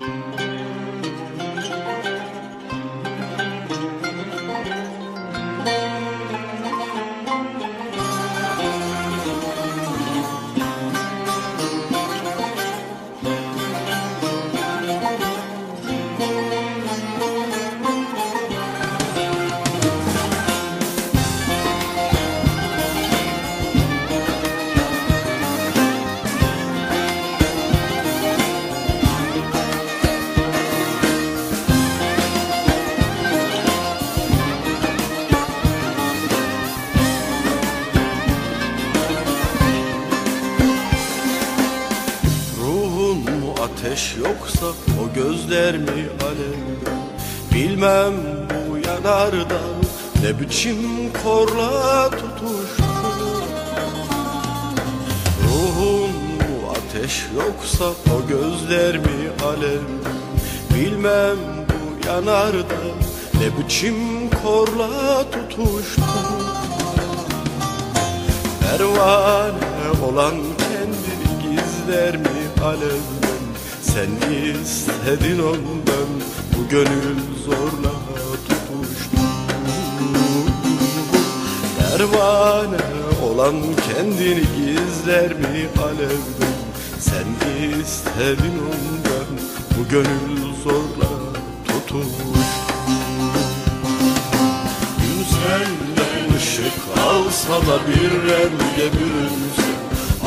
Ruhun ateş yoksa o gözler mi alev Bilmem bu yanarda ne biçim korla tutuştu Ruhun mu ateş yoksa o gözler mi alev Bilmem bu yanarda ne biçim korla tutuştu Pervane olan kendini gizler mi alevden Sen istedin ondan bu gönül zorla tutuştu Pervane olan kendini gizler mi alevden? Sen istedin ondan bu gönül zorla tutuştu Gün senden ışık alsa da bir renge bürünse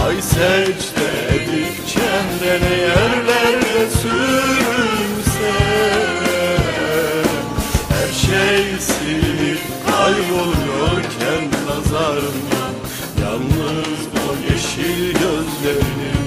Ay secde edip çehrene yerlerde sürünse Her şey silinip kayboluyorken nazarımdan Yalnız o yeşil gözlerinin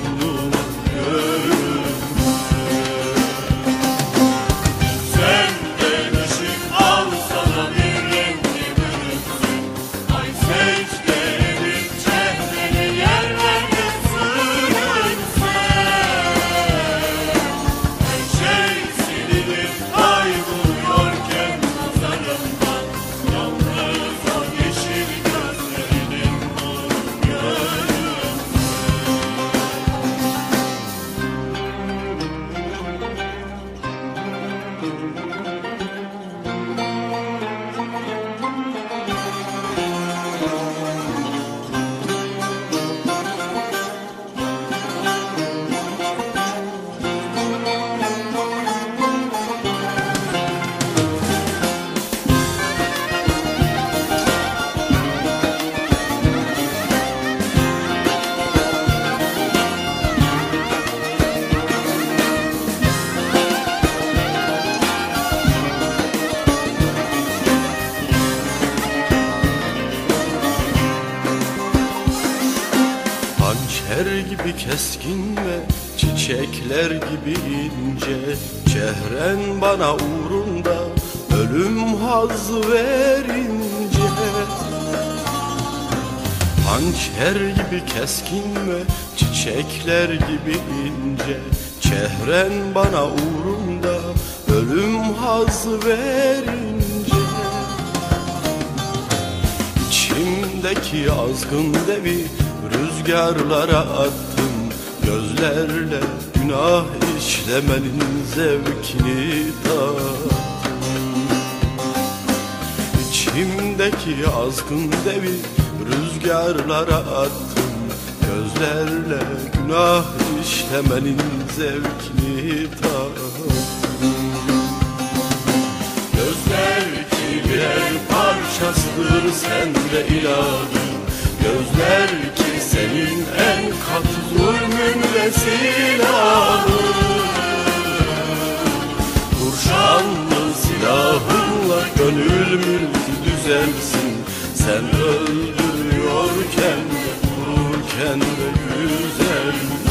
Hançer gibi keskin ve çiçekler gibi ince. Çehren bana uğrunda ölüm hazzı verince. Hançer gibi keskin ve çiçekler gibi ince. Çehren bana uğrunda ölüm hazzı verince. İçimdeki azgın devi rüzgarlara attım Gözlerle günah işlemenin zevkini tattım İçimdeki azgın devi rüzgarlara attım Gözlerle günah işlemenin zevkini tattım Gözler ki birer parçasıdır sende ilahım Gözler ki senin en katı zulmün ve silahın Kurşanlı silahınla gönül mülkü düzelsin. Sen öldürüyorken de vururken de güzel